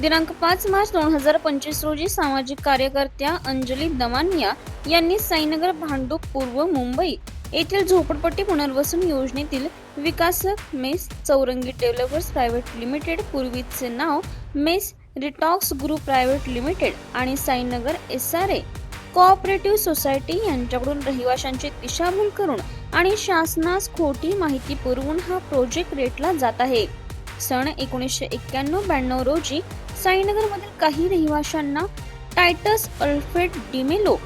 दिनांक पाच मार्च दोन हजार पंचवीस रोजी सामाजिक कार्यकर्त्या अंजली दमानिया यांनी साईनगर भांडूप पूर्व मुंबई येथील झोपडपट्टी पुनर्वसन योजनेतील विकासक मेस चौरंगी डेव्हलपर्स प्रायव्हेट लिमिटेड पूर्वीचे नाव मेस रिटॉक्स ग्रुप प्रायव्हेट लिमिटेड आणि Sainagar S R A cooperative society यांच्याकडून रहिवाशांची दिशाभूल करून आणि शासनास खोटी माहिती पुरवून हा प्रोजेक्ट रेटला जात आहे. सन एकोणीसशे एक्क्याण्णव ब्याण्णव रोजी साईनगरमधील काही रहिवाशांना टायटस अल्फ्रेड डिमेलो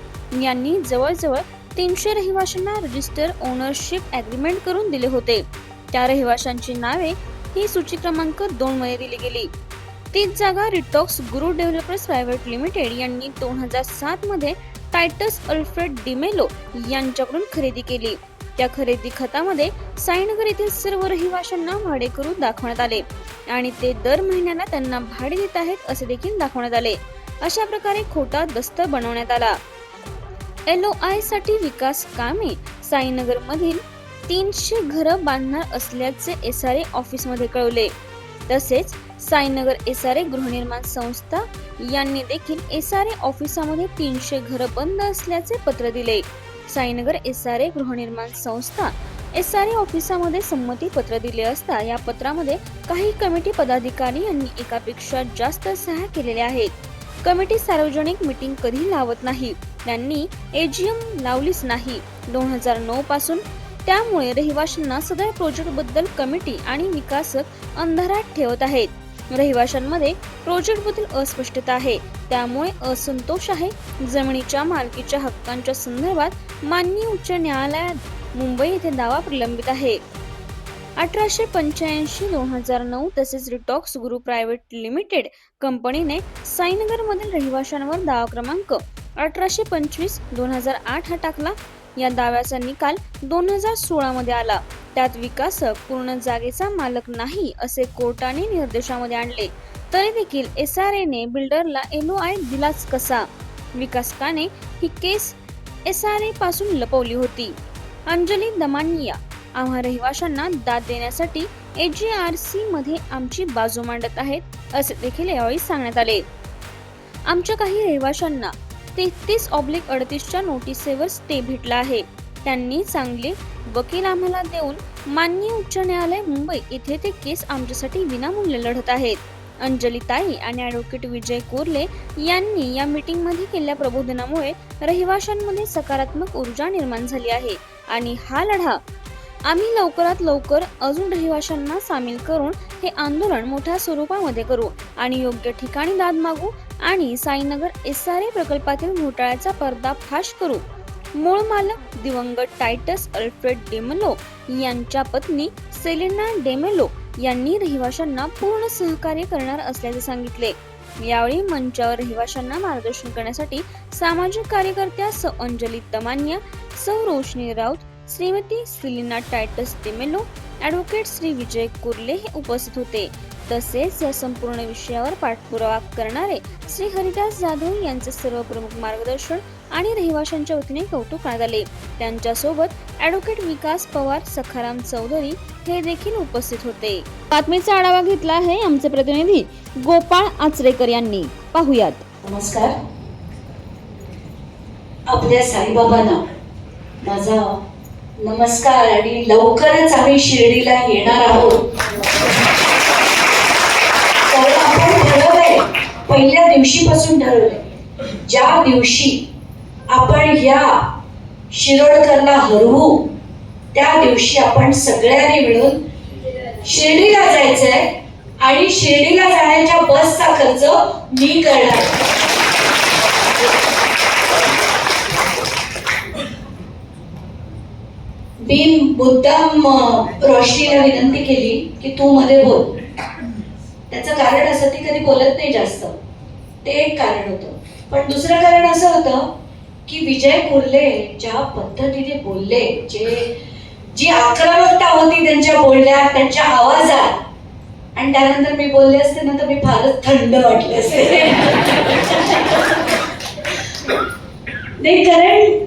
यांनी जवळजवळ तीनशे रहिवाशांना रजिस्टर ओनरशिप ॲग्रीमेंट करून दिले होते. त्या रहिवाशांची नावे ही सूची क्रमांक दोन मध्ये दिली गेली. तीच जागा रिटॉक्स गुरु डेव्हलपर्स प्रायव्हेट लिमिटेड यांनी दोन हजार सात मध्ये टायटस अल्फ्रेड डिमेलो यांच्याकडून खरेदी केली. त्या खरेदी खतामध्ये साईनगर येथील सर्व रहिवाशांना भाडेकरू दाखवण्यात आले. आणि ते दर महिन्याला त्यांना भाडे देत आहेत असे देखील दाखवण्यात आले. अशा प्रकारे खोटा दस्त बनवण्यात आला. एल ओ आयसाठी विकास कामे साईनगर मधील तीनशे घरं बांधणार असल्याचे एस आर ए ऑफिसमध्ये कळवले. तसेच साईनगर एस आर ए गृहनिर्माण संस्था यांनी देखील एस आर ए ऑफिसामध्ये तीनशे घरं बंद असल्याचे पत्र दिले. साईनगर एस आर ए गृहनिर्माण संस्था एस आर ए ऑफिसामध्ये संमती पत्र दिले असता या पत्रामध्ये काही कमिटी पदाधिकारी यांनी एकापेक्षा जास्त सह्या केलेल्या आहेत. कमिटी सार्वजनिक मीटिंग कधी लावत नाही त्यांनी एजीएम लावलीच नाही दोन हजार नऊ पासून. त्यामुळे रहिवाशांना सदर प्रोजेक्टबद्दल कमिटी आणि विकासक अंधारात ठेवत आहेत. रहिवाशांमध्ये प्रोजेक्टबद्दल अस्पष्टता आहे. त्यामुळे असंतोष आहे. जमिनीच्या मालकीच्या हक्कांच्या संदर्भात माननीय उच्च न्यायालयात मुंबई येथे दावा प्रलंबित आहे. अठराशे पंच्याऐंशी दोन हजार नऊ तसेच रिटॉक्स गुरु प्रायव्हेट लिमिटेड कंपनीने साईनगरमधील रहिवाशांवर दावा क्रमांक अठराशे पंचवीस दोन हजार आठ हा टाकला. या दाव्याचा निकाल दोन हजार सोळामध्ये आला. त्यात विकासक पूर्ण जागेचा मालक नाही असे कोर्टाने निर्देशामध्ये आणले. तरी देखील एस आर एने बिल्डरला एल आय दिलाच कसा? विकासकाने ही केस एस आर ए पासून लपवली होती. अंजली दमानिया आम्हा रहिवाशांना दाद देण्यासाठी एजीआरसी मध्ये आमची बाजू मांडत आहेत असे देखील यावेळी सांगण्यात आले. आमच्या काही रहिवाशांना तेहतीस ऑब्लिक अडतीसच्या नोटिसेवर स्टे भेटला आहे. त्यांनी चांगले वकील आम्हाला देऊन मान्य उच्च न्यायालय मुंबई येथे ते केस आमच्यासाठी विनामूल्य लढत आहेत. अंजली ताई आणि ॲडव्होकेट विजय कोरले यांनी या मीटिंगमध्ये केलेल्या प्रबोधनामुळे रहिवाशांमध्ये सकारात्मक ऊर्जा निर्माण झाली आहे. आणि हा लढा आम्ही लवकरात लवकर अजून रहिवाशांना सामील करून हे आंदोलन मोठ्या स्वरूपामध्ये करू आणि योग्य ठिकाणी दाद मागू आणि साईनगर एस आर ए प्रकल्पातील घोटाळ्याचा पर्दाफाश करू. मूळ मालक दिवंगत टायटस अल्फ्रेड डेमेलो यांच्या पत्नी सेलिना डेमेलो यांनी रहिवाशांना पूर्ण सहकार्य करणार असल्याचे सांगितले. यावेळी मंचावर रहिवाशांना मार्गदर्शन करण्यासाठी सामाजिक कार्यकर्त्या स. अंजली तमानिया सौ. Roshni Raut Shrimati Selina Titus Demello advocate Shri. Vijay Kurle हे उपस्थित होते. तसेच या संपूर्ण विषयावर पाठपुरावा करणारे श्री हरिदास जाधव यांचे सर्व प्रमुख मार्गदर्शन आणि रहिवाशांच्या वतीने कौतुक करण्यात आले त्यांच्यासोबत ॲडव्होकेट विकास पवार सखाराम चौधरी हे देखील उपस्थित होते. बातमीचा आढावा घेतला आहे आमचे प्रतिनिधी गोपाळ आचरेकर यांनी. पाहुयात. नमस्कार. आपल्या साईबाबांना माझा नमस्कार आणि लवकरच आम्ही शिर्डीला येणार आहोत कारण आपण ठरवलंय पहिल्या दिवशीपासून ठरवलंय. ज्या दिवशी आपण या शिरोडकरला हरवू त्या दिवशी आपण सगळ्यांनी मिळून शिर्डीला जायचंय आणि शिर्डीला जाण्याच्या बसचा खर्च मी करणार. मी मुद्दाम रोशनीला विनंती केली की तू मध्ये बोल. त्याचं कारण असं ती कधी बोलत नाही जास्त. ते एक कारण होतं. पण दुसरं कारण असं होतं की विजय कोल्हे ज्या पद्धतीने बोलले जे जी आक्रमकता होती त्यांच्या बोलण्यात त्यांच्या आवाजात आणि त्यानंतर मी बोलले असते ना तर मी फारच थंड वाटले असते. नाही कारण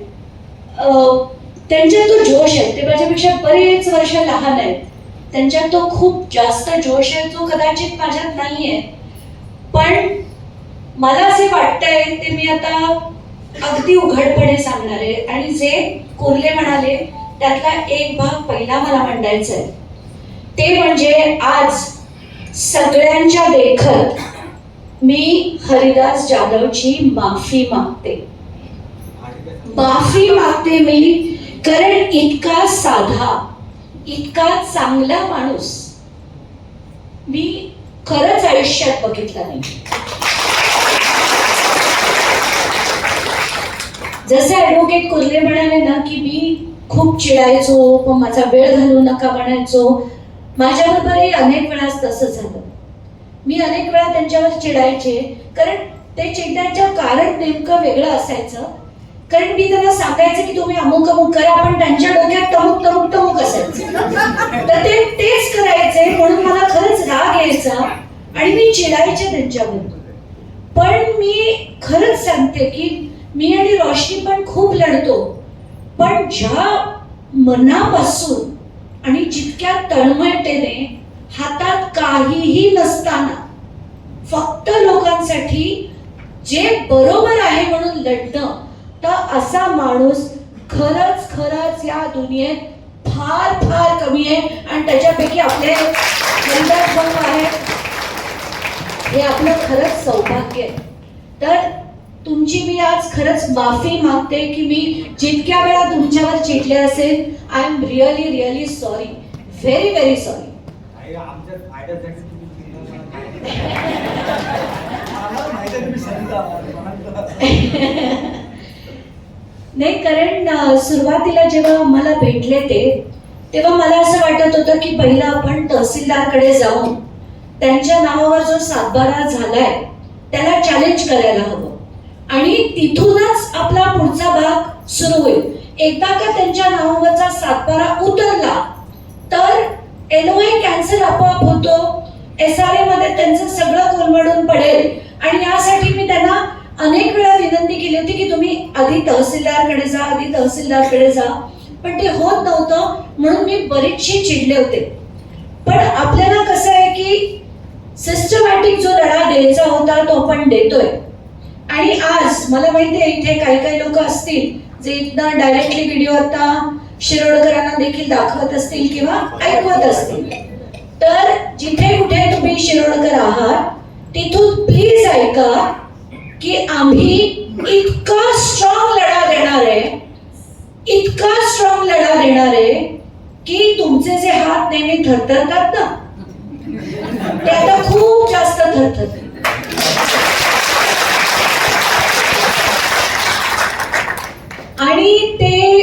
त्यांच्या त्यांच्यात तो जोश आहे. ते माझ्यापेक्षा बरेच वर्ष लहान आहेत. त्यांच्यात तो खूप जास्त जोश आहे जो कदाचित माझ्यात नाही आहे पण मला असे वाटतंय ते मी आता अगदी उघडपणे सांगणार आहे. आणि जे कोल्हे म्हणाले त्यातला एक भाग पहिला मला मांडायचा आहे. ते म्हणजे आज सगळ्यांच्या देखत मी हरिदास जाधवची माफी मागते. माफी मागते मी कारण इतका साधा इतका चांगला माणूस मी खरंच आयुष्यात बघितला नाही. जसे ऍडव्होकेट कोल्हे म्हणाले ना की मी खूप चिडायचो माझा वेळ घालवू नका म्हणायचो. माझ्याबरोबरही अनेक वेळा तसं झालं. मी अनेक वेळा त्यांच्यावर चिडायचे कारण ते चिडण्याचं कारण नेमकं वेगळं असायचं. कारण मी त्यांना सांगायचं की तुम्ही अमुक अमुक करा पण त्यांच्या डोक्यात तमुक तमुक तमुक असायचं. तर ते तेच करायचे म्हणून मला खरंच राग यायचा आणि मी चिडायचे त्यांच्यावर पण मी खरंच सांगते की मी आणि रोशनी पण खूप लढतो. पण ज्या मनापासून आणि जितक्या तळमळतेने हातात काहीही नसताना फक्त लोकांसाठी जे बरोबर आहे म्हणून लढणं असा माणूस खरंच खरंच या दुनियेत फार फार कमी आहे. आणि त्याच्यापैकी आपले आहेत हे आपलं खरंच सौभाग्य आहे. तर तुमची मी आज खरंच माफी मागते की मी जितक्या वेळा तुमच्यावर चिडले असेल I am really really sorry very very sorry नाही कारण सुरुवातीला जेव्हा मला भेटले ते तेव्हा मला असं वाटत होतं की पहिलं आपण तहसीलदारकडे जाऊन त्यांच्या नावावर जो सातबारा झालाय त्याला चॅलेंज करायला हवं. आणि तिथूनच आपला पुढचा भाग सुरू होईल. एकदा का त्यांच्या नावावरचा सातबारा उतरला तर एनओए कॅन्सर आपोआप होतो. एस आर ए मध्ये त्यांचं सगळं कोलमडून पडेल. आणि यासाठी मी त्यांना अनेक वेळा विनंती केली होती की तुम्ही आधी तहसीलदारकडे जा आधी तहसीलदारकडे जा. पण ते होत नव्हतं म्हणून मी बरीचशी चिडले होते. पण आपल्याला कसं आहे की सिस्टमॅटिक जो लढा द्यायचा होता तो आपण देतोय. आणि आज मला माहिती आहे इथे काही काही लोक असतील जे इथनं डायरेक्टली व्हिडिओ आता शिरोडकरांना देखील दाखवत असतील किंवा ऐकवत असतील. तर जिथे कुठे तुम्ही शिरोडकर आहात तिथून प्लीज ऐका. की आम्ही इतका स्ट्रॉंग लढा देणार आहे इतका स्ट्रॉंग लढा देणार आहे की तुमचे जे हात नेहमी थरथरतात ना ते आता खूप जास्त थरथरतील आणि ते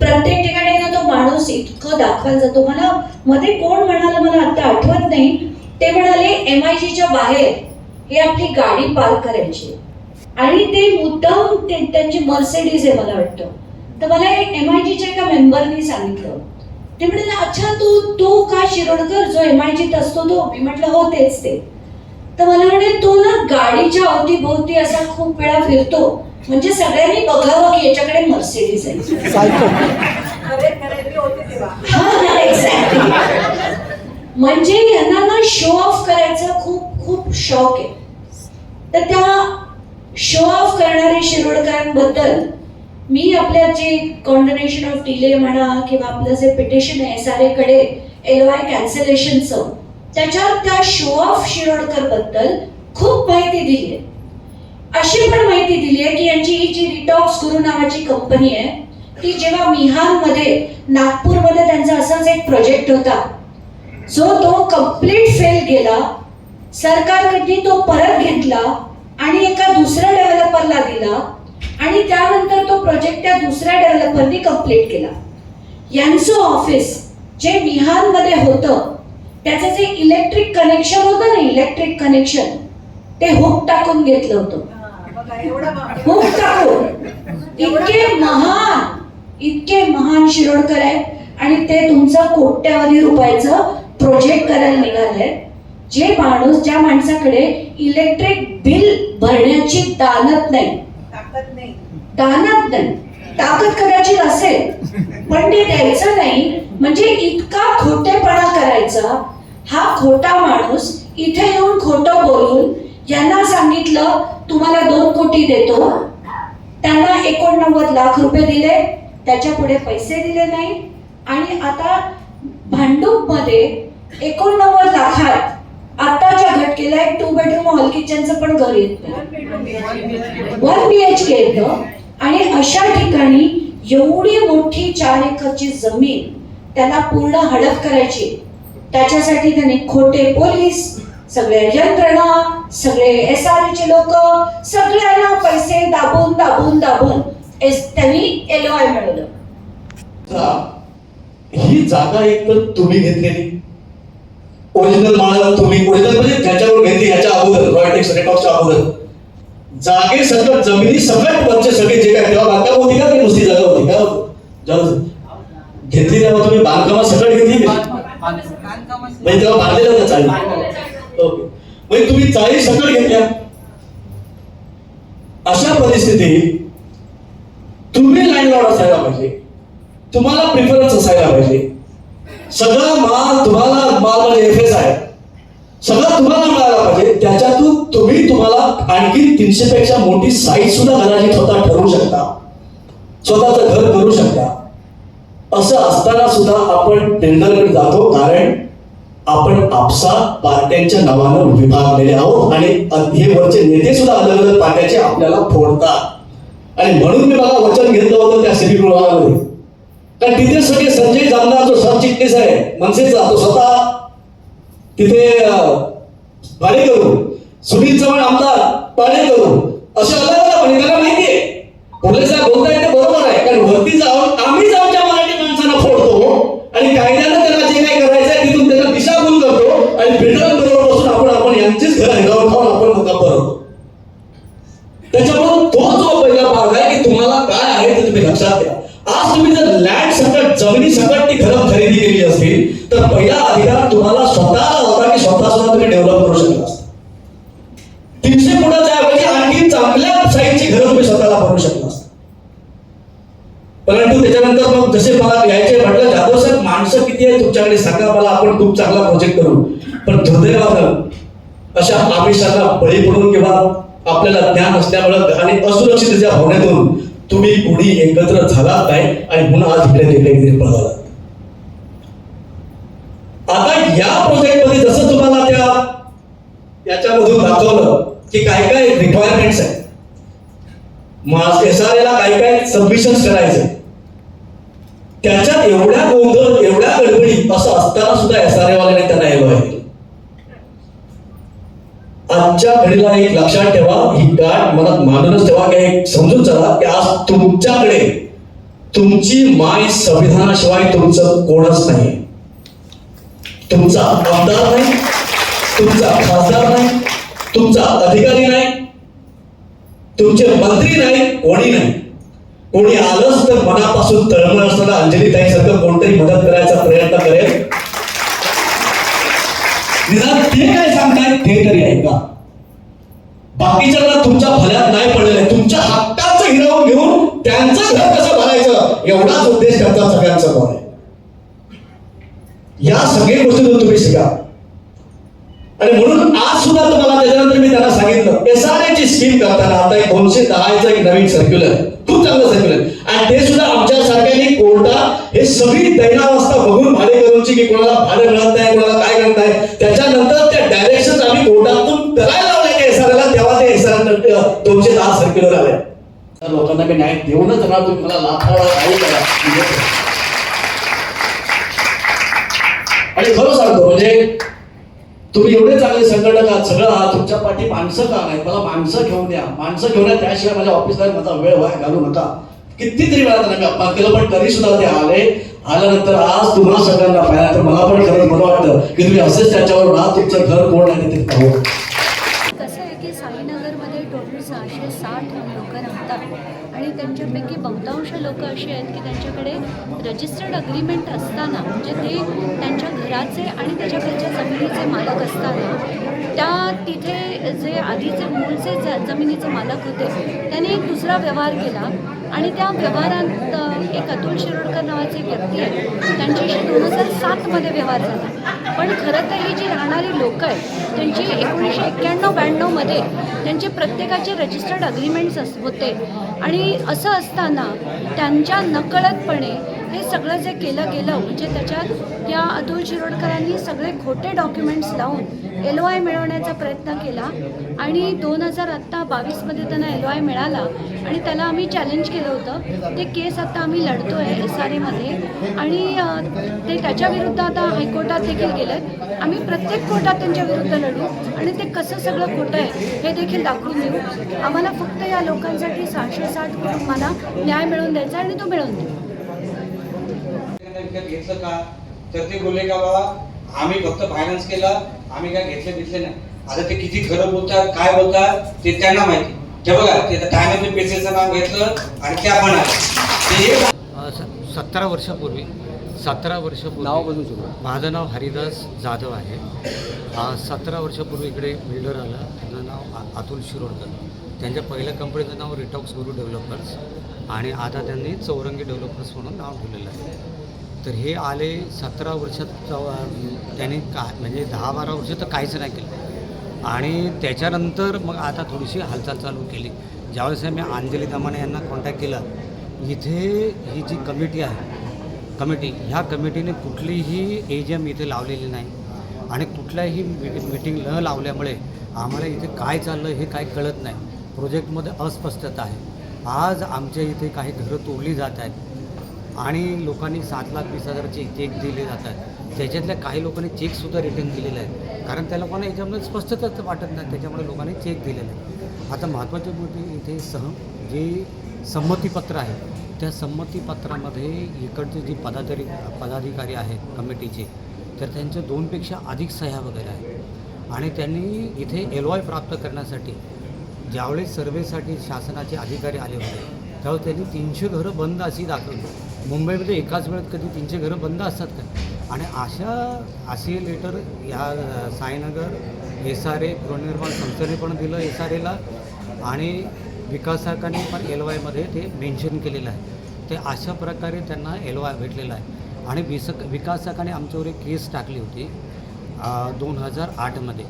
प्रत्येक ठिकाणी ना तो माणूस इतकं दाखवायला जातो मला मध्ये कोण म्हणाला मला आता आठवत नाही ते म्हणाले एम आय जीच्या बाहेर हे आपली गाडी पार्क करायची. आणि ते मुद्दाम ते त्यांची मर्सेडीज आहे मला वाटतं. तर मला एम आय जीच्या एका मेंबरनी सांगितलं. ते म्हणाले अच्छा तू तो का शिरोडकर? जो एम आय जीत असतो तो. मी म्हटलं हो तेच ते. तर मला म्हणे तो ना गाडीच्या अवतीभोवती असा खूप वेळा फिरतो. म्हणजे सगळ्यांनी बघावं की याच्याकडे मर्सिडीज आहे हा. म्हणजे यांना ना शो ऑफ करायचा खूप खूप शौक आहे. तर त्या शो ऑफ करणाऱ्या शिरोडकरांबद्दल मी आपल्या जे कॉन्डनेशन ऑफ डिले म्हणा किंवा आपलं जे पिटिशन आहे एस आरकडे एल वाय कॅन्सलेशनचं त्याच्यावर त्या शो ऑफ शिरोडकरबद्दल खूप माहिती दिली आहे अशी पण माहिती दिली आहे की यांची ही जी रिटॉक्स गुरु नावाची कंपनी आहे ती जेव्हा मिहानमध्ये नागपूरमध्ये त्यांचा असाच एक प्रोजेक्ट होता जो तो कंप्लीट फेल गेला सरकारकडनी तो परत घेतला आणि एका दुसऱ्या डेव्हलपरला दिला आणि त्यानंतर तो प्रोजेक्ट त्या दुसऱ्या डेव्हलपरनी कंप्लीट केला. यांचं ऑफिस जे मिहानमध्ये होतं त्याचं जे इलेक्ट्रिक कनेक्शन होतं ना इलेक्ट्रिक कनेक्शन ते हुक टाकून घेतलं होतं. हुक टाकून. इतके महान इतके महान शिरोडकर आहेत आणि ते तुमचं कोट्यावधी रुपयाचं प्रोजेक्ट करायला निघालंय जे माणूस ज्या माणसाकडे इलेक्ट्रिक बिल भरण्याची दानत नाही. दानत नाही. ताकद कदाचित असेल पण ते द्यायचं नाही. म्हणजे इतका खोटेपणा करायचा. हा खोटा माणूस इथे येऊन खोटं बोलून यांना सांगितलं तुम्हाला दोन कोटी देतो. त्यांना एकोणनव्वद लाख रुपये दिले. त्याच्या पुढे पैसे दिले नाही. आणि आता भांडूपमध्ये एकोणनव्वद लाखात आताच्या घटकेला एक टू बेडरूम हॉल किचनचं पण घर येत वन बी एच के येत. आणि अशा ठिकाणी एवढी मोठी चार एकरची जमीन त्याला पूर्ण हडप करायची. त्याच्यासाठी त्यांनी खोटे पोलीस सगळे यंत्रणा सगळे एस आर चे लोक सगळ्यांना पैसे दाबून दाबून दाबून त्यांनी एल आय मिळवलं. ही. जागा एक तर तुम्ही घेतलेली. ओरिजिनल माळ तुम्ही ओरिजिनल म्हणजे त्याच्यावर घेतली ह्याच्या अगोदर रॉयटिक रेकॉर्डच्या अगोदर. जागे सगळं जमिनी सगळ्यात वरचे सगळे जे काय तेव्हा बांधकाम होती का नुसती जागा होती का? घेतली तेव्हा तुम्ही बांधकामात सगळं घेतली म्हणजे तेव्हा बांधलेलं होतं चाळी ओके. म्हणजे तुम्ही चाळी सगळं घेतल्या. अशा परिस्थितीत तुम्ही लँडलॉर्ड असायला पाहिजे. तुम्हाला प्रिफरन्स असायला पाहिजे. सगळा माल तुम्हाला माल म्हणजे एफ एस आहे. सगळं तुम्हाला मिळायला पाहिजे. त्याच्यातून तुम्ही तुम्हाला आणखी तीनशे पेक्षा मोठी साईज सुद्धा घराची स्वतः ठरवू शकता. स्वतःचं घर करू शकता. असं असताना सुद्धा आपण टेंडरकडे जातो. कारण आपण आपसा पार्ट्यांच्या नावानं विभागलेले आहोत आणि हे वरचे नेते सुद्धा अलग अलग पार्ट्याचे आपल्याला फोडतात. आणि म्हणून मी मला वचन घेतलं होतं त्या सिटीगृहामध्ये कारण तिथे सगळे संजय जामदार जो सरचिटणीस आहे मनसेचा तो स्वतः तिथे भाडे करू सुनील चव्हाण आमदार पाडेकरू असे अलग अलग म्हणजे त्याला माहितीये पोलीस बोलताय ते बरोबर आहे कारण वरती जाऊन आम्हीच आमच्या तुमच्याकडे सांगा मला आपण खूप चांगला प्रोजेक्ट करू. पण दुर्दैवानं अशा आमिषांना बळी पडून किंवा आपल्याला ज्ञान असल्यामुळं आणि असुरक्षिततेच्या भावनेतून तुम्ही कोणी एकत्र झालात नाही आणि म्हणून आज इकडे तिकडे पळाला. आता या प्रोजेक्टमध्ये जसं तुम्हाला त्या याच्यामधून दाखवलं की काय काय रिक्वायरमेंट्स आहेत. एस आर एला काय काय सबमिशन करायचे. त्याच्यात एवढ्या गोंधळ एवढ्या गडबडी असं असताना सुद्धा एस आर वाल्याने त्यांना एलो आहे आजच्या घडीला एक लक्षात ठेवा ही गाठ मनात मानूनच ठेवा. की एक समजून चला की आज तुमच्याकडे तुमची माय संविधानाशिवाय तुमचं कोणच नाही. तुमचा आमदार नाही तुमचा खासदार नाही तुमचा अधिकारी नाही तुमचे मंत्री नाही कोणी नाही. कोणी आलंच तर मनापासून तळमळ असताना अंजली ताई सारखं कोणतरी मदत करायचा प्रयत्न करेल. निदान ते काय सांगताय ते तरी ऐका. बाकीच्यांना तुमच्या भल्यात नाही पडलेलं आहे तुमच्या हक्काचं हिरावून घेऊन त्यांचं घर कसं भरायचं एवढाच उद्देश त्यांचा सगळ्यांचा कोण आहे. या सगळ्या गोष्टीतून तुम्ही शिका. आणि म्हणून आज सुद्धा तुम्हाला त्याच्यानंतर मी त्यांना सांगितलं एस आर ची स्कीम करताना आता एक दोनशे दहाचं एक नवीन सर्क्युलर खूप चांगलं सांगितलं. आणि ते सुद्धा आमच्या सारख्याने कोर्टात हे सगळी दैनावस्था बघून भाडे करूनची की कोणाला भाडे मिळत नाही कोणाला काय करत आहे त्याच्यानंतर त्या डायरेक्शन आम्ही कोर्टातून करायला लावले त्या एस तेव्हा ते एसआर दोनशे दहा सर्क्युलर आले लोकांना काही न्याय देऊनच राहा तुम्ही मला लाभावा काही करा. आणि खरं सांगतो म्हणजे तुम्ही एवढे चांगले संघटक आहात सगळं आहात तुमच्या पाठी माणसं का नाही मला माणसं घेऊन द्या. माणसं घेऊन द्या त्याशिवाय माझ्या ऑफिसला माझा वेळ व्हाय घालू नका. कितीतरी वेळा त्यांना मी अपमान केलं पण तरी सुद्धा ते आले. आल्यानंतर आज तुम्हाला सगळ्यांना पाहिला तर मला पण खरंच बरं वाटतं की तुम्ही असेच त्याच्यावर राहा तुमचं घर कोण आहे ते पाहू कसं आहे की साईनगरमध्ये टोटल सहाशे साठ लोक राहतात आणि त्यांच्यापैकी बहुतांश लोक अशी आहेत की त्यांच्याकडे रजिस्टर्ड अग्रीमेंट असताना म्हणजे ते त्यांच्या घराचे आणि त्याच्याकडच्या जमिनीचे मालक असताना त्या तिथे जे आधीचे मूळचे ज जमिनीचे मालक होते त्यांनी एक दुसरा व्यवहार केला. आणि त्या व्यवहारात एक अतुल शिरोडकर नावाचे व्यक्ती आहे त्यांच्याशी दोन हजार सातमध्ये व्यवहार झाला. पण खरं तर ही जी राहणारी लोकं आहेत त्यांची एकोणीसशे एक्क्याण्णव ब्याण्णवमध्ये त्यांचे प्रत्येकाचे रजिस्टर्ड अग्रीमेंट्स होते. आणि असं असताना त्यांच्या नकळतपणे हे सगळं जे केलं गेलं म्हणजे त्याच्यात या अतुल शिरोडकरांनी सगळे खोटे डॉक्युमेंट्स लावून एल ओ आय मिळवण्याचा प्रयत्न केला. आणि दोन हजार आत्ता बावीसमध्ये त्यांना एल ओ आय मिळाला आणि त्याला आम्ही चॅलेंज केलं होतं. ते केस आत्ता आम्ही लढतो आहे एस आर एमध्ये आणि ते त्याच्या विरुद्ध आता हायकोर्टात देखील गेलेत. आम्ही प्रत्येक कोर्टात त्यांच्या विरुद्ध लढू आणि ते कसं सगळं खोटं आहे हे देखील दाखवून देऊ. आम्हाला फक्त या लोकांसाठी सहाशे साठ कुटुंबाला न्याय मिळवून द्यायचा आणि तो मिळवून देऊ. विकत घेतलं का? तर ते बोलले का बाबा आम्ही फक्त फायनान्स केला आम्ही काय घेतले बितले नाही. आता ते किती खरं बोलतात काय बोलतात ते त्यांना माहिती. ते बघा ते ठाण्याचे पेशेचं नाव घेतलं आणि त्या एक सतरा वर्षापूर्वी सतरा वर्षापूर्वी नाव बदलू शकतो. माझं नाव हरिदास जाधव आहे. सतरा वर्षापूर्वी इकडे बिल्डर आला. त्यांचं नाव अतुल शिरोडकर. त्यांच्या पहिल्या कंपनीचं नाव रिटॉक्स गुरु डेव्हलपर्स. आणि आता त्यांनी चौरंगी डेव्हलपर्स म्हणून नाव ठेवलेलं आहे. तर हे आले सतरा वर्षात त्याने का म्हणजे दहा बारा वर्ष तर काहीच नाही केलं. आणि त्याच्यानंतर मग आता थोडीशी हालचाल चालू केली. ज्यावेळेस मी अंजली दमाने यांना कॉन्टॅक्ट केला इथे ही जी कमिटी आहे कमिटी ह्या कमिटीने कुठलीही एजम इथे लावलेली नाही. आणि कुठल्याही मीटिंग न लावल्यामुळे आम्हाला इथे काय चाललं हे काय कळत नाही. प्रोजेक्टमध्ये अस्पष्टता आहे. आज आमच्या इथे काही घरं तोडली जात आहेत. आणि लोकांनी सात लाख वीस हजारचे चेक दिले जात आहेत त्याच्यातल्या काही लोकांनी चेकसुद्धा रिटर्न केलेले आहेत. कारण त्या लोकांना याच्यामध्ये स्पष्टताच वाटत नाही. त्याच्यामुळे लोकांनी चेक दिलेले आहे आता महत्त्वाची गोष्ट इथे सह जे संमतीपत्र आहे त्या संमतीपत्रामध्ये इकडचे जे पदाधिकारी पदाधिकारी आहेत कमिटीचे तर त्यांच्या दोनपेक्षा अधिक सह्या वगैरे आहेत. आणि त्यांनी इथे एल वाय प्राप्त करण्यासाठी ज्यावेळेस सर्वेसाठी शासनाचे अधिकारी आले होते त्यावेळेस त्यांनी तीनशे घरं बंद अशी दाखवली. मुंबईमध्ये एकाच वेळेत कधी तीनशे घरं बंद असतात का? आणि अशा असे लेटर या साईनगर एस आर ए गृहनिर्माण संस्थेने पण दिलं एस आर एला आणि विकासकाने पण एल वायमध्ये ते मेन्शन केलेलं आहे. ते अशा प्रकारे त्यांना एल वाय भेटलेला आहे. आणि विसक विकासकाने आमच्यावर एक केस टाकली होती दोन हजार आठमध्ये.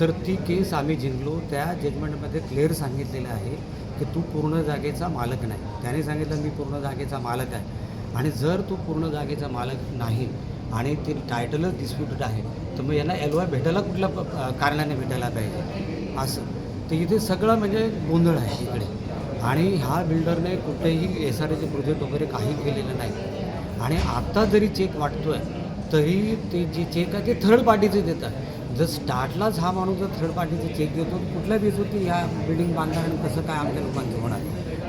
तर ती केस आम्ही जिंकलो. त्या जजमेंटमध्ये क्लिअर सांगितलेलं आहे की तू पूर्ण जागेचा मालक नाही. त्याने सांगितलं मी पूर्ण जागेचा मालक आहे. आणि जर तू पूर्ण जागेचा मालक नाही आणि ते टायटलच डिस्प्युटेड आहे तर मग यांना एल वाय भेटायला कुठल्या कारणाने भेटायला पाहिजे? असं. तर इथे सगळं म्हणजे गोंधळ आहे इकडे. आणि ह्या बिल्डरने कुठेही एस आर एचे प्रोजेक्ट वगैरे काही केलेलं नाही. आणि आत्ता जरी चेक वाटतो आहे तरी ते जे चेक आहे ते थर्ड पार्टीचे देतात. जर स्टार्टलाच हा माणूस जर थर्ड पार्टीचे चेक देतो तर कुठल्या बेसवरती ह्या बिल्डिंग बांधणार आणि कसं काय आमच्या लोकांचं होणार?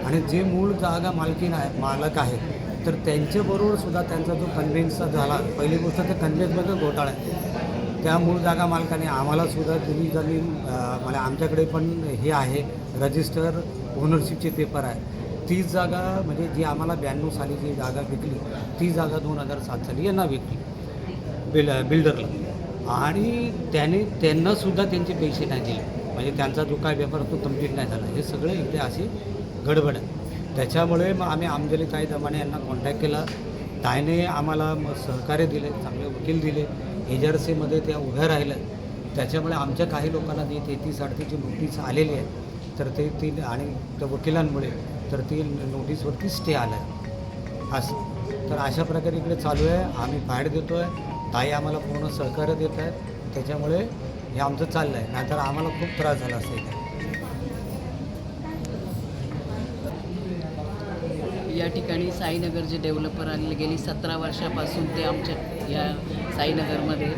आणि जे मूळ जागा मालकीन आहे मालक आहेत तर त्यांच्याबरोबर सुद्धा त्यांचा जो कन्व्हेन्सचा झाला पहिली गोष्ट तर कन्व्हेन्समध्ये घोटाळा आहे. त्या मूळ जागा मालकाने आम्हाला सुद्धा जमीन मला आमच्याकडे पण हे आहे रजिस्टर ओनरशिपचे पेपर आहे. तीच जागा म्हणजे जी आम्हाला ब्याण्णव साली जी जागा विकली ती जागा दोन हजार सात साली यांना विकली बिल बिल्डरला आणि त्याने त्यांनासुद्धा त्यांचे पैसे नाही दिले. म्हणजे त्यांचा जो काय व्यापार तो कंप्लीट नाही झाला. हे सगळं इथे अशी गडबड आहे. त्याच्यामुळे मग आम्ही आमजली ताई दमाने यांना कॉन्टॅक्ट केला. ताईने आम्हाला मग सहकार्य दिले चांगले वकील दिले. एजन्सीमध्ये त्या उभ्या राहिल्या. त्याच्यामुळे आमच्या काही लोकांना जी तेहतीस अडतीची नोटीस आलेली आहे तर ते ती आणि त्या वकिलांमुळे तर ती नोटीसवरती स्टे आला आहे असं. तर अशा प्रकारे इकडे चालू आहे. आम्ही बाहेर देतो आहे ताई आम्हाला पूर्ण सहकार्य देत आहेत. त्याच्यामुळे हे आमचं चाललं आहे नाहीतर आम्हाला खूप त्रास झाला असता या ठिकाणी साईनगर जे डेव्हलपर आलेले गेली सतरा वर्षापासून ते आमच्या या साईनगरमध्ये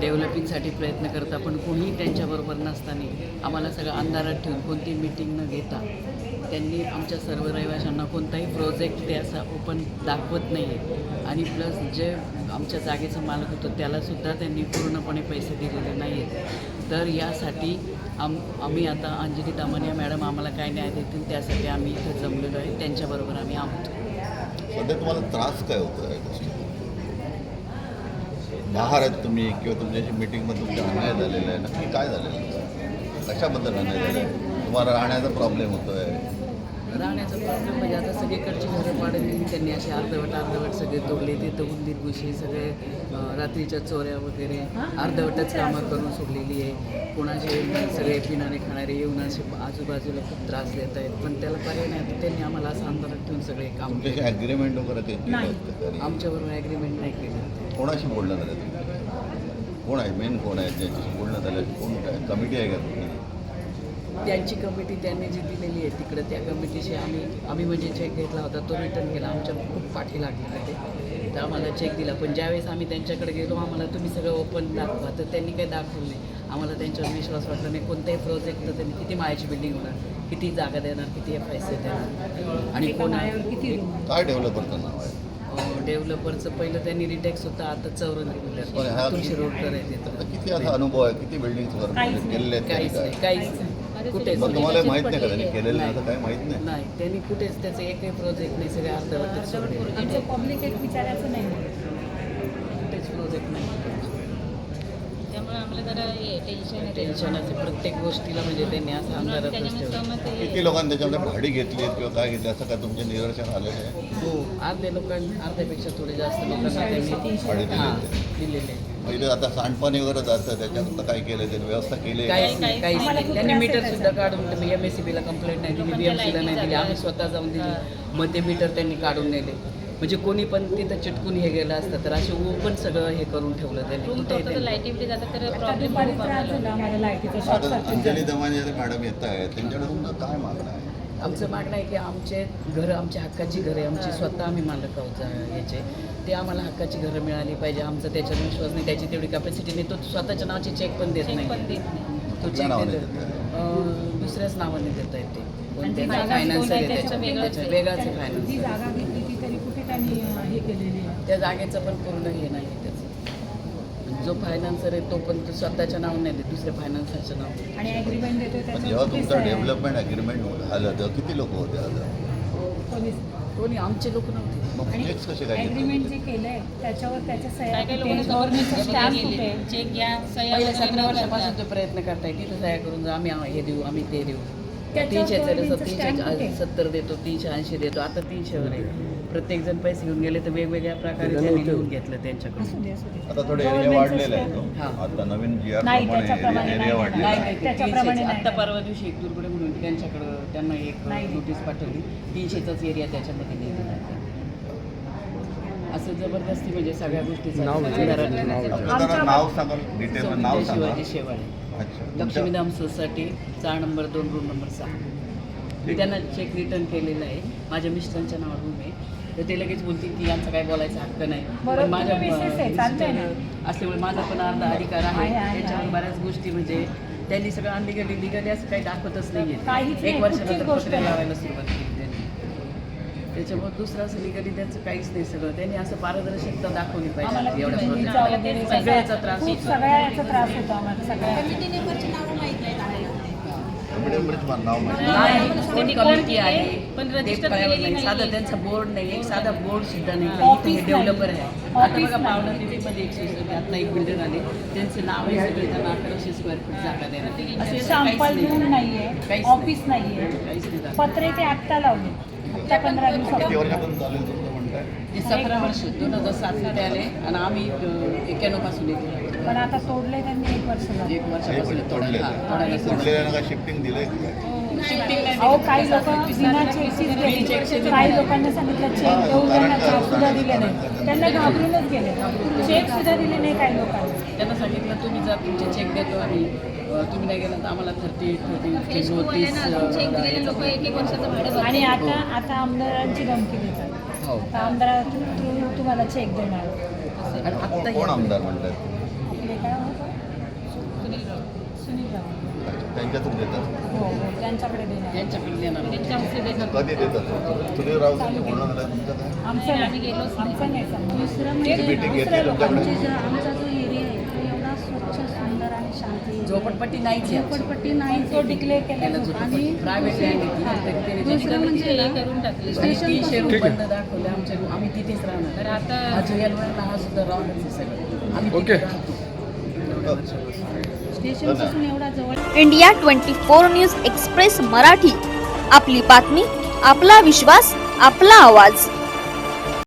डेव्हलपिंगसाठी प्रयत्न करतात. पण कोणीही त्यांच्याबरोबर नसताना आम्हाला सगळं अंधारात ठेवून कोणती मीटिंग न घेता त्यांनी आमच्या सर्व रहिवाशांना कोणताही प्रोजेक्ट ते असा ओपन दाखवत नाही आहे आणि प्लस जे आमच्या जागेचं मालक होतं त्यालासुद्धा त्यांनी पूर्णपणे पैसे दिलेले नाही आहेत तर यासाठी आम आम्ही आता अंजली दामनिया मॅडम आम्हाला काय न्याय देतील त्यासाठी आम्ही इथे जमलेलो आहे. त्यांच्याबरोबर आम्ही आहोत. सध्या तुम्हाला त्रास काय होतो या गोष्टी बाहेर आहेत तुम्ही किंवा तुमच्याशी मीटिंगमध्ये तुमच्या अन्याय झालेला आहे. नक्की काय झालेलं आहे? कशाबद्दल अन्याय झाला आहे? तुम्हाला राहण्याचा प्रॉब्लेम होतो आहे राहण्याचा प्रॉब्लेम म्हणजे आता सगळीकडची घरं पाडलेली त्यांनी असे अर्धवट अर्धवट सगळे तोडले तिथं उंदीर गुशी सगळे रात्रीच्या चोऱ्या वगैरे अर्धवटच कामं करून सोडलेली आहे. कोणाचे सगळे पिणारे खाणारे येऊन असे आजूबाजूला खूप त्रास देत आहेत. पण त्याला पर्याय नाही. त्यांनी आम्हाला असं अंधारात ठेवून सगळे काम ॲग्रीमेंट वगैरे? आमच्याबरोबर ॲग्रीमेंट नाही केलं. कोणाशी बोलणं झालं? कोण आहे? मेन कोण आहे? ज्याच्याशी बोलणं झालं? कोण काय कमिटी आहे का त्यांची कमिटी त्यांनी जी दिलेली आहे तिकडं त्या कमिटीशी आम्ही आम्ही म्हणजे चेक घेतला होता तो रिटर्न केला. आमच्या खूप पाठी लागलेला ते. तर आम्हाला चेक दिला. पण ज्यावेळेस आम्ही त्यांच्याकडे गेलो आम्हाला तुम्ही सगळं ओपन दाखवा. तर त्यांनी काही दाखवलं नाही. आम्हाला त्यांच्यावर विश्वास वाटला नाही. कोणत्याही प्रोजेक्ट त्यांनी किती मायाची बिल्डिंग होणार किती जागा देणार किती एफ आय सी देणार. आणि कोणा किती काय डेव्हलपरचं नाव आहे? डेव्हलपरचं पहिलं त्यांनी रिटेक्स होता आता चौरंगी तुळशी रोड करायचे आता किती असा अनुभव आहे? किती बिल्डिंग काहीच काय नाही. काहीच नाही. कुठेच नाही. तुम्हाला माहीत नाही का? त्यांनी केलेलं नाही असं काय माहीत नाही? नाही त्यांनी कुठेच त्याचं एकही प्रोजेक्ट नाही सगळे अर्धवटच सोडले पब्लिक एक विचारायचं नाही. कुठेच प्रोजेक्ट नाही. त्यामुळे आम्हाला जरा टेन्शन टेन्शन असे प्रत्येक गोष्टीला म्हणजे त्यांनी असं ठेवलं किती लोकांनी त्याच्यामध्ये भाडी घेतली किंवा काय घेतली असं काय तुमचे निदर्शन आलेलं आहे? हो अर्धे लोकांनी अर्ध्यापेक्षा थोडे जास्त लोकांना त्यांनी दिलेले इथे आता सांडपाणी वगैरे जातं त्याच्याकरता काय केलं त्यांनी? व्यवस्था केली आहे काहीच नाही. काहीच नाही. त्यांनी मीटर सुद्धा काढून एम एस सी बीला कंप्लेंट नाही दिली बी एम सीला नाही दिली. आम्ही स्वतः जाऊन दिली. मग ते मीटर त्यांनी काढून नेले. म्हणजे कोणी पण तिथं चिटकून हे गेलं असतं तर असे ओपन सगळं हे करून ठेवलं त्यांनी. कुठे त्यांनी- लाईटीमध्ये जातात. तर प्रॉब्लेम आता अंजली दमाने जे मॅडम येत आहेत. त्यांच्याकडे तुमचं काय मागणं आहे? आमचं मागणं आहे की आमचे घरं आमच्या हक्काची घरं आहे. आमची स्वतः आम्ही मालक आहोत याचे. ते आम्हाला हक्काची घरं मिळाली पाहिजे. आमचा त्याच्यावर विश्वास नाही त्याची तेवढी कॅपॅसिटी नाही. तो स्वतःच्या नावाची चेक पण देत नाही. तो चेक देतो दुसऱ्याच नावाने देत आहेत ते. कोणते जागा फायनान्सर कोण आहे आहे त्याचं त्याच्या वेगळंच आहे. वेगळाच आहे फायनान्स जागा घेतली ती तरी कुठे त्यांनी हे केलेली आहे? त्या जागेचं पण पूर्ण हे नाही त्याचं. जो फायनान्सर आहे तो पण तो स्वतःच्या नाव नाही देत दुसऱ्या फायनान्सरचं नाव आणि जेव्हा तुमचं डेव्हलपमेंट अग्रीमेंट झालं तेव्हा किती लोक होते आता? कोणी आमचे लोक नव्हते. मग चेक्स कसे काय ॲग्रीमेंट घेतले जे केलंय त्याच्यावर त्याच्या सह्या कुठे गव्हर्नमेंटचा स्टॅम्प कुठे चेक घ्या पहिले सतरा वर्षापासून ते प्रयत्न करताय तिथं सह्या करून जा आम्ही हे देऊ आम्ही ते देऊ. त्याच्यावर तीनशे गव्हर्नमेंटचं तीनशे कुठे? सत्तर देतो तीनशे ऐंशी देतो आता तीनशेवर आहे. प्रत्येक जण पैसे घेऊन गेले तर वेगवेगळ्या प्रकारे त्यांनी लिहून घेतलं त्यांच्याकडून. असू दे असू दे. आता थोडं एरिया वाढलेला आहे तो हां. आता नवीन जी आर नाही, प्रमाणे त्याच्याप्रमाणे एरिया नाही. वाढलेला नाही आहे नाही त्याच्याप्रमाणे तीनशेच. नाही. आत्ता परवा दिवशी एक दुर्गडे म्हणून त्यांच्याकडं त्यांना एक नाही. नोटीस पाठवली. तीनशेचाच एरिया त्याच्यामध्ये लिहिलेला आहे. असं जबरदस्ती म्हणजे सगळ्या गोष्टीचं आपलं जरा नाव सांगा. डिटेल नाव शिवाजी शेवाळे. लक्ष्मीधाम नंबर दोन रूम नंबर सहा. मी त्यांना चेक रिटर्न केलेला आहे. माझ्या मिस्टरांच्या नावावर रूम आहे. तर ते लगेच बोलतील की यांचा काय बोलायचा हक्क नाही. माझ्या असल्यामुळे माझा पण अर्धा अधिकार आहे. त्याच्यावर. बऱ्याच गोष्टी म्हणजे त्यांनी सगळं अनलिगली लिगली असं काही दाखवतच नाही एक वर्षानंतर गोष्ट. लावायला सुरुवात केली. त्याच्यामुळे दुसरं असं लिगली त्यांचं काहीच नाही सगळं. त्यांनी असं पारदर्शकता दाखवली पाहिजे एवढ्या सगळ्याचा त्रास होतो. त्रास होतो आम्हाला साधं त्यांचा बोर्ड नाही एक साधा बोर्ड सुद्धा नाही. हे डेव्हलपर आहे. आता बघा नाही. पावणा मध्ये एक सोसायटी आता एक बिल्डर आले. त्यांचं नाव आहे सगळे त्यांना अकराशे स्क्वेअर फूट जागा देण्यात येईल. असं काहीच नाही. ऑफिस नाही. पत्रे ते आत्ता लावले. आत्ता पंधरा किती दिवसापूर्वी वर्षापासून चालेल तुमचं म्हणताय ते सतरा वर्ष दोन हजार सातला ते आले आणि आम्ही एक्याण्णवपासून येतो पण आता तोडले त्यांनी एक वर्ष झालं. एक वर्षापासून हा, तोडायला शिफ्टिंग नाही अहो दिली. काही लोक विना चेकचीच गेले काही लोकांना सांगितलं चेक देऊ त्यांना चेक सुद्धा दिले नाही. त्यांना घाबरूनच गेले. चेक सुद्धा दिले नाही काही लोकांना. त्यांना सांगितलं तुम्ही जर तुमचे चेक देतो आणि तुम्ही नाही गेला तर आम्हाला थर्टी थर्टी नोटीस आणि आता आता आमदारांची धमकी देतात. हो. आता आमदार तुम्हाला चेक देणार. आणि आत्ता कोण हे- आमदार म्हणतात त्यांच्यातून देतात? हो हो त्यांच्याकडे देणार. यांच्याकडे देणार. कधी देतात? सुनील राऊत तुमचं काय आमचं नाही आमचं नाही. समजलं. दुसरं म्हणजे घेतली तुमच्याकडे? लोकांचे जो आमचा जो एरिया आहे तो एवढा स्वच्छ सुंदर आणि शांती झोपडपट्टी नाहीच आहे आमची. झोपडपट्टी नाही तो डिक्लेअर केला त्याला झोपडपट्टी प्रायव्हेट लँड आहे ती. तर त्याने दुसरं म्हणजे केलं. ना, आणि स्टेशन तीनशे पासून- रूम बंद दाखवले आमच्या. आम्ही तिथेच राहणार तर आता हा हा सुद्धा राहूनच आहे सगळं आम्ही तिथे राहतो. एवढा जवळ India twenty four news express Marathi आपली बातमी आपला विश्वास आपला आवाज